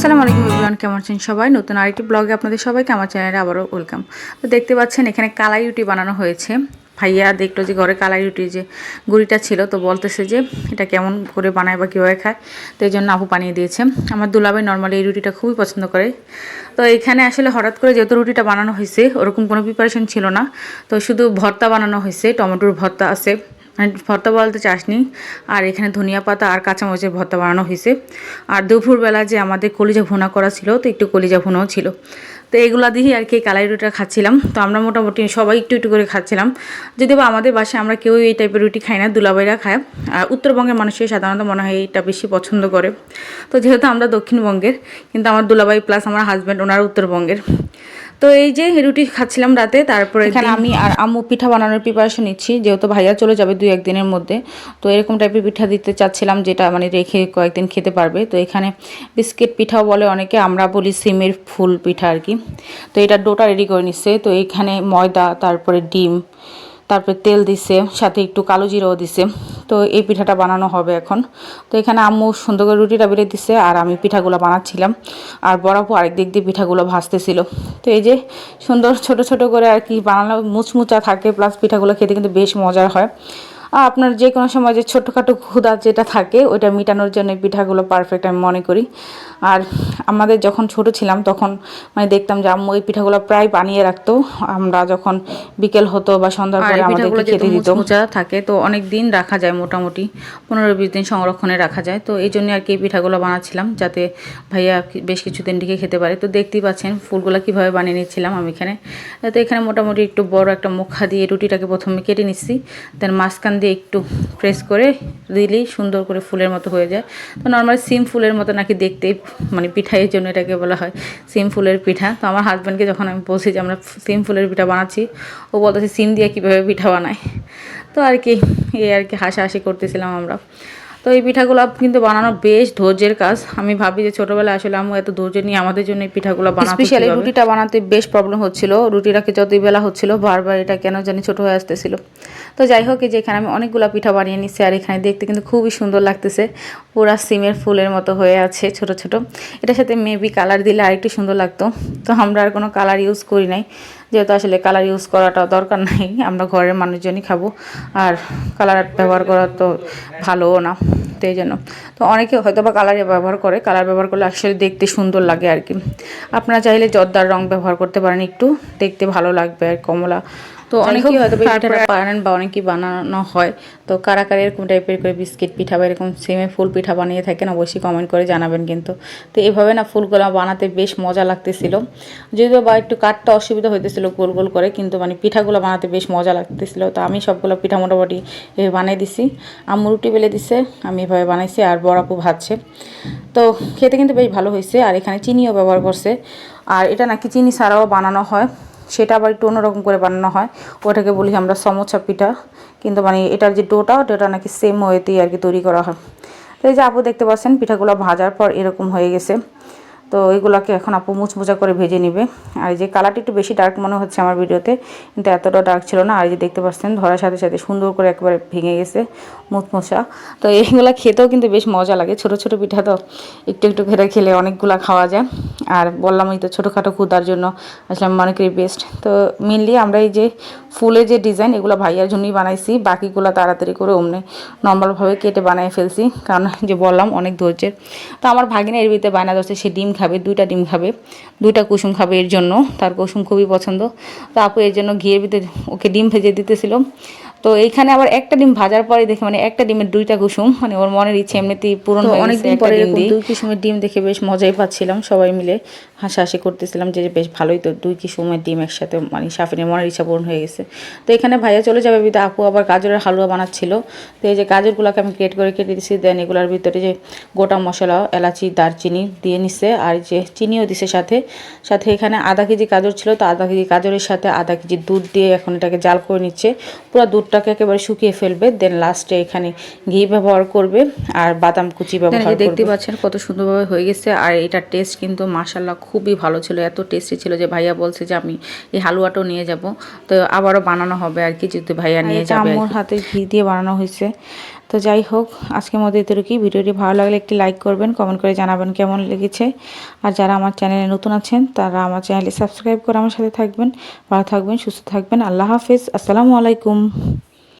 আসসালামু আলাইকুম এভরিওয়ান, কেমন আছেন সবাই? নতুন আরেকটি ব্লগে আপনাদের সবাইকে আমার চ্যানেলে আবারও ওয়েলকাম। তো দেখতে পাচ্ছেন, এখানে কালাই রুটি বানানো হয়েছে। ভাইয়া দেখল যে ঘরে কালাই রুটি যে গুড়িটা ছিল, তো বলতেছে যে এটা কেমন করে বানায় বা কীভাবে খায়। তো এই জন্য আপু বানিয়ে দিয়েছে। আমার দুলাভাই নর্মালি এই রুটিটা খুবই পছন্দ করে। তো এখানে আসলে হঠাৎ করে যেহেতু রুটিটা বানানো হয়েছে, ওরকম কোনো প্রিপারেশন ছিল না। তো শুধু ভর্তা বানানো হয়েছে, টমেটোর ভর্তা আছে। মানে ভর্তা বলতে চাসনি। আর এখানে ধনিয়া পাতা আর কাঁচামরিচের ভর্তা বানানো হয়েছে। আর দুপুরবেলা যে আমাদের কলিজা ভুনা করা ছিল, তো একটু কলিজা ভুনাও ছিল। তো এগুলা দিয়েই আর কি কালাই রুটিটা খাচ্ছিলাম। তো আমরা মোটামুটি সবাই একটু একটু করে খাচ্ছিলাম। যদিও বা আমাদের বাসায় আমরা কেউ এই টাইপের রুটি খাই না দুলাবাইরা খায়। আর উত্তরবঙ্গের মানুষই সাধারণত মনে হয় এইটা বেশি পছন্দ করে। তো যেহেতু আমরা দক্ষিণবঙ্গের, কিন্তু আমার দুলাবাই প্লাস আমার হাজব্যান্ড ওনার উত্তরবঙ্গের। তো এই যে রুটি খাচ্ছিলাম রাতে তারপরে এখানে আমি আর আম্মু পিঠা বানানোর প্রিপারেশন নিচ্ছি যেহেতু ভাইয়া চলে যাবে দুই একদিনের মধ্যে। তো এরকম টাইপের পিঠা দিতে চাচ্ছিলাম যেটা মানে রেখে কয়েকদিন খেতে পারবে। তো এখানে বিস্কিট পিঠাও বলে অনেকে আমরা বলি সিমের ফুল পিঠা আর কি। তো এটা ডোটা রেডি করে নিচ্ছে। তো এখানে ময়দা তারপরে ডিম তারপরে তেল দিছে, সাথে একটু কালো জিরাও দিছে। তো এই পিঠাটা বানানো হবে এখন। তো এখানে আম্মু সুন্দর করে রুটিটা বেড়ে দিছে আর আমি পিঠাগুলো বানাচ্ছিলাম। আর বরাবর আরেক দিক দিয়ে পিঠাগুলো ভাজতেছিল। তো এই যে সুন্দর ছোট ছোট করে আর কি বানানো মুচমুচা থাকে প্লাস পিঠাগুলো খেতে কিন্তু বেশ মজার হয়। আপনার যে কোনো সময় যে ছোটোখাটো ক্ষুদা যেটা থাকে ওইটা মেটানোর জন্য পিঠাগুলো পারফেক্ট আমি মনে করি। আর আমাদের যখন ছোট ছিলাম তখন মানে দেখতাম যে আম্মু এই পিঠাগুলো প্রায় বানিয়ে রাখতো। আমরা যখন বিকেল হতো বা সন্ধ্যার পরে আমাদেরকে খেতে দিত। মোচা থাকে তো অনেক দিন রাখা যায় মোটামুটি পনেরো বিশ দিন সংরক্ষণে রাখা যায়। তো এই জন্য আর কি এই পিঠাগুলো বানাচ্ছিলাম যাতে ভাইয়া বেশ কিছুদিন রেখে খেতে পারে। তো দেখতেই পাচ্ছেন ফুলগুলো কীভাবে বানিয়ে নিচ্ছিলাম আমি এখানে। তো এখানে মোটামুটি একটু বড় একটা মুখা দিয়ে রুটিটাকে প্রথমে কেটে নিচ্ছি দেন মাঝখান দিয়ে একটু প্রেস করে দিলেই সুন্দর করে ফুলের মতো হয়ে যায়। তো নর্মাল সিম ফুলের মতো নাকি দেখতে মানে পিঠাইয়ের জন্য এটাকে বলা হয় সিম ফুলের পিঠা। তো আমার হাজব্যান্ডকে যখন আমি বলছি যে আমরা সিম ফুলের পিঠা বানাচ্ছি ও বলতেছে সিম দিয়ে কীভাবে পিঠা বানায়। তো আর কি এই আর কি হাসাহাসি করতেছিলাম আমরা। তো এই পিঠাগুলো কিন্তু বানানো বেশ ধৈর্যের কাজ। আমি ভাবি যে ছোটোবেলায় আসলে আমি এত ধৈর্য নিয়ে আমাদের জন্য এই পিঠাগুলো বানাতে স্পেশালি রুটিটা বানাতে বেশ প্রবলেম হচ্ছিল। রুটিটাকে যতই বেলা হচ্ছিল বারবার এটা কেন জানি ছোট হয়ে আসতেছিল। তো যাই হোক যে এখানে আমি অনেকগুলো পিঠা বানিয়ে নিচ্ছি আর এখানে দেখতে কিন্তু খুবই সুন্দর লাগতেছে। পুরা সিমের ফুলের মতো হয়ে আছে ছোট ছোট। এটার সাথে মেবি কালার দিলে আরেকটু সুন্দর লাগতো। তো আমরা আর কোনো কালার ইউজ করি নাই। যেহেতু আসলে কালার ইউজ করাটা দরকার নাই, আমরা ঘরের মানুষজনই খাব। আর কালার ব্যবহার করা তো ভালোও না, তো এই জন্য। তো অনেকে হয়তো বা কালার ব্যবহার করে কালার ব্যবহার করলে আসলে দেখতে সুন্দর লাগে আর কি। আপনারা চাইলে জর্দার রং ব্যবহার করতে পারেন একটু, দেখতে ভালো লাগবে আর কমলা। তো অনেকেই হয়তো পিঠাটা বানান বা অনেকেই বানানো হয়। তো কারা কারা এরকম টাইপের করে বিস্কিট পিঠা বা এরকম সেমে ফুল পিঠা বানিয়ে থাকেন অবশ্যই কমেন্ট করে জানাবেন কিন্তু। তো এইভাবে না ফুলগুলো বানাতে বেশ মজা লাগতেছিল। যদিও বা একটু কাটতে অসুবিধা হইতেছিল গোল গোল করে কিন্তু মানে পিঠাগুলো বানাতে বেশ মজা লাগতেছিল। তো আমি সবগুলো পিঠা মোটামুটি এভাবে বানিয়ে দিছি। আম্মু রুটি বেলে দিছে আমি এভাবে বানাইছি আর বড়াপু ভাজছে। তো খেতে কিন্তু বেশ ভালো হয়েছে আর এখানে চিনিও ব্যবহার করছে। আর এটা নাকি চিনি ছাড়াও বানানো হয়। সেটা আবার একটু অন্যরকম করে বানানো হয়। ওটাকে বলি আমরা সমোচা পিঠা। কিন্তু মানে এটার যে ডোটা ওটা নাকি সেম ওয়েতেই আর কি তৈরি করা হয়। তো এই যে আপু দেখতে পাচ্ছেন, পিঠাগুলো ভাজার পর এরকম হয়ে গেছে। তো এগুলোকে এখন আপু মুচমুচা করে ভেজে নিবে। আর যে কালারটি একটু বেশি ডার্ক মনে হচ্ছে আমার ভিডিওতে, কিন্তু এতটা ডার্ক ছিল না। আর এই যে দেখতে পাচ্ছেন, ধরার সাথে সাথে সুন্দর করে একবারে ভেঙে গেছে মুচমুচা। তো এইগুলো খেতেও কিন্তু বেশ মজা লাগে। ছোট ছোট পিঠা তো একটু একটু করে খেলে অনেকগুলা খাওয়া যায়। আর বললামই তো ছোটোখাটো ক্ষুদার জন্য। আসলে মনে করি বেস্ট তো মেনলি আমরা এই যে ফুলের যে ডিজাইন, এগুলো ভাইয়ার জন্যই বানাইছি। বাকিগুলো তাড়াতাড়ি করে অমনি নর্মালভাবে কেটে বানিয়ে ফেলছি। কারণ যে বললাম, অনেক ধৈর্যের। তো আমার ভাগিনা এর ভিতরে বায়না ধরছে, সে ডিম খাবে, দুইটা ডিম খাবে, দুইটা কুসুম খাবে এর জন্য। তার কুসুম খুবই পছন্দ। তো আপু এর জন্য ঘিয়ের ভিতরে ওকে ডিম ভেজে দিতেছিল। তো এইখানে আবার একটা ডিম ভাজার পরে দেখে মানে একটা ডিমের দুইটা কুসুম মানে ওর মনের ইচ্ছে এমনিতেই পূরণ হয়ে একটা ডিম দুই কুসুমের ডিম দেখে বেশ মজাই পাচ্ছিলাম সবাই মিলে। হাসাহাসি করতেছিলাম যে বেশ ভালোই তো দুই কুসুমের ডিম একসাথে মানে সাফিনের মনের ইচ্ছা পূরণ হয়ে গেছে। তো এখানে ভাইয়া চলে যাবে বিদা আপু আবার গাজরের হালুয়া বানাচ্ছিল। তো এই যে গাজরগুলোকে আমি গ্রেট করে কেটে দিচ্ছি দেন এগুলোর ভিতরে যে গোটা মশলা এলাচি দারচিনি দিয়ে নিছে আর যে চিনিও দিছে সাথে। সাথে এখানে আধা কেজি গাজর ছিল তো আধা কেজি গাজরের সাথে আধা কেজি দুধ দিয়ে এখন এটাকে জাল করে নিচ্ছে। পুরো দুধটাকে একেবারে শুকিয়ে ফেলবে দেন লাস্টে এখানে ঘি ব্যবহার করবে আর বাদাম কুচি ব্যবহার করবে। দেখতে পাচ্ছেন কত সুন্দরভাবে হয়ে গেছে আর এটা টেস্ট কিন্তু মাশাল্লাহ খুবই ভালো ছিল এত টেস্টি ছিল যে ভাইয়া বলছে যে আমি এই হালুয়াটাও নিয়ে যাব। তো আবারও বানানো হবে আর কি যদি ভাইয়া নিয়ে যাবে আমার হাতে ঘি দিয়ে বানানো হয়েছে। তো যাই হোক, আজকের মধ্যে এতটুকুই। ভিডিওটি ভালো লাগলে একটি লাইক করবেন, কমেন্ট করে জানাবেন কেমন লেগেছে। আর যারা আমার চ্যানেলে নতুন আছেন, তারা আমার চ্যানেলে সাবস্ক্রাইব করে আমার সাথে থাকবেন। ভালো থাকবেন, সুস্থ থাকবেন। আল্লাহ হাফিজ। আসসালামু আলাইকুম।